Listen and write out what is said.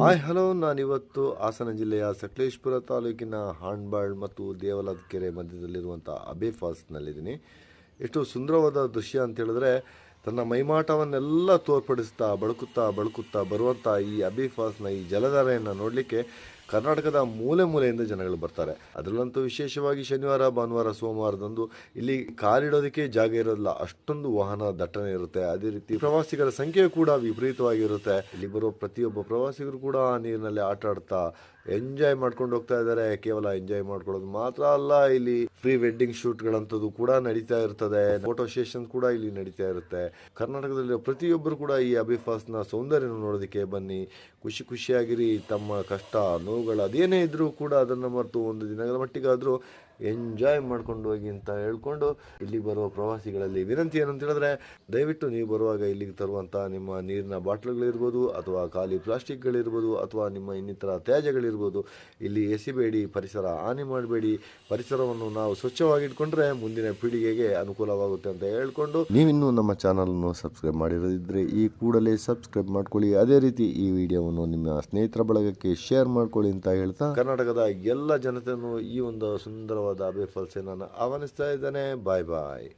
Hi hello ನಾನಿವತ್ತು ಹಾಸನ ಜಿಲ್ಲೆಯ ಸಕಲೇಶ್ಪುರ ತಾಲೂಕಿನ ಹಾಣ್ಬಾಳ್ ಮತ್ತು ದೇವಲದ ಕೆರೆ ಮಧ್ಯದಲ್ಲಿರುವಂಥ ಅಬೆ ಫಾಲ್ಸ್ನಲ್ಲಿದ್ದೀನಿ. ಎಷ್ಟು ಸುಂದರವಾದ ದೃಶ್ಯ ಅಂತ ಹೇಳಿದ್ರೆ, ತನ್ನ ಮೈಮಾಟವನ್ನೆಲ್ಲ ತೋರ್ಪಡಿಸ್ತಾ, ಬಳುಕುತ್ತಾ ಬಳುಕುತ್ತಾ ಬರುವಂಥ ಈ ಅಬೆ ಫಾಲ್ಸ್ನ ಈ ಜಲಧಾರೆಯನ್ನು ನೋಡಲಿಕ್ಕೆ ಕರ್ನಾಟಕದ ಮೂಲೆ ಮೂಲೆಯಿಂದ ಜನಗಳು ಬರ್ತಾರೆ. ಅದರಲ್ಲಂತೂ ವಿಶೇಷವಾಗಿ ಶನಿವಾರ, ಭಾನುವಾರ, ಸೋಮವಾರದಂದು ಇಲ್ಲಿ ಕಾಲಿಡೋದಕ್ಕೆ ಜಾಗ ಇರೋದಿಲ್ಲ. ಅಷ್ಟೊಂದು ವಾಹನ ದಟ್ಟಣೆ ಇರುತ್ತೆ. ಅದೇ ರೀತಿ ಪ್ರವಾಸಿಗರ ಸಂಖ್ಯೆ ಕೂಡ ವಿಪರೀತವಾಗಿರುತ್ತೆ. ಇಲ್ಲಿ ಬರೋ ಪ್ರತಿಯೊಬ್ಬ ಪ್ರವಾಸಿಗರು ಕೂಡ ನೀರಿನಲ್ಲಿ ಆಟ ಆಡ್ತಾ ಎಂಜಾಯ್ ಮಾಡ್ಕೊಂಡು ಹೋಗ್ತಾ ಇದ್ದಾರೆ. ಕೇವಲ ಎಂಜಾಯ್ ಮಾಡ್ಕೊಳ್ಳೋದು ಮಾತ್ರ ಅಲ್ಲ, ಇಲ್ಲಿ ಪ್ರೀ ವೆಡ್ಡಿಂಗ್ ಶೂಟ್ಗಳಂಥದ್ದು ಕೂಡ ನಡೀತಾ ಇರ್ತದೆ. ಫೋಟೋ ಸೆಷನ್ ಕೂಡ ಇಲ್ಲಿ ನಡೀತಾ ಇರುತ್ತೆ. ಕರ್ನಾಟಕದಲ್ಲಿ ಪ್ರತಿಯೊಬ್ಬರು ಕೂಡ ಈ ಅಭಿಫಾಸ್ನ ಸೌಂದರ್ಯ ನೋಡೋದಕ್ಕೆ ಬನ್ನಿ. ಖುಷಿ ಖುಷಿಯಾಗಿರಿ. ತಮ್ಮ ಕಷ್ಟ ನೋವುಗಳು ಅದೇನೇ ಇದ್ದರೂ ಕೂಡ ಅದನ್ನು ಮರೆತು ಒಂದು ದಿನಗಳ ಮಟ್ಟಿಗಾದರೂ ಎಂಜಾಯ್ ಮಾಡ್ಕೊಂಡು ಹೋಗಿ ಅಂತ ಹೇಳ್ಕೊಂಡು ಇಲ್ಲಿ ಬರುವ ಪ್ರವಾಸಿಗಳಲ್ಲಿ. ವಿನಂತಿ ಏನಂತ ಹೇಳಿದ್ರೆ, ದಯವಿಟ್ಟು ನೀವು ಬರುವಾಗ ಇಲ್ಲಿಗೆ ತರುವಂಥ ನಿಮ್ಮ ನೀರಿನ ಬಾಟ್ಲುಗಳಿರ್ಬೋದು, ಅಥವಾ ಖಾಲಿ ಪ್ಲಾಸ್ಟಿಕ್ಗಳಿರ್ಬೋದು, ಅಥವಾ ನಿಮ್ಮ ಇನ್ನಿತರ ತ್ಯಾಜ್ಯಗಳಿರ್ಬೋದು, ಇಲ್ಲಿ ಎಸಿಬೇಡಿ, ಪರಿಸರ ಹಾನಿ ಮಾಡಬೇಡಿ. ಪರಿಸರವನ್ನು ನಾವು ಸ್ವಚ್ಛವಾಗಿಟ್ಕೊಂಡ್ರೆ ಮುಂದಿನ ಪೀಳಿಗೆಗೆ ಅನುಕೂಲವಾಗುತ್ತೆ ಅಂತ ಹೇಳ್ಕೊಂಡು ನೀವಿನ್ನೂ ನಮ್ಮ ಚಾನಲನ್ನು ಸಬ್ಸ್ಕ್ರೈಬ್ ಮಾಡಿರೋದಿದ್ರೆ ಈ ಕೂಡಲೇ ಸಬ್ಸ್ಕ್ರೈಬ್ ಮಾಡ್ಕೊಳ್ಳಿ. ಅದೇ ರೀತಿ ಈ ವಿಡಿಯೋವನ್ನು ನಿಮ್ಮ ಸ್ನೇಹಿತರ ಬಳಗಕ್ಕೆ ಶೇರ್ ಮಾಡ್ಕೊಳ್ಳಿ ಅಂತ ಹೇಳ್ತಾ, ಕರ್ನಾಟಕದ ಎಲ್ಲ ಜನತೆಯನ್ನು ಈ ಒಂದು ಸುಂದರವಾದ ಅಬೆ ಫಾಲ್ಸ್ ನಾನು ಆಹ್ವಾನಿಸ್ತಾ ಇದ್ದಾನೆ ಬಾಯ್ ಬಾಯ್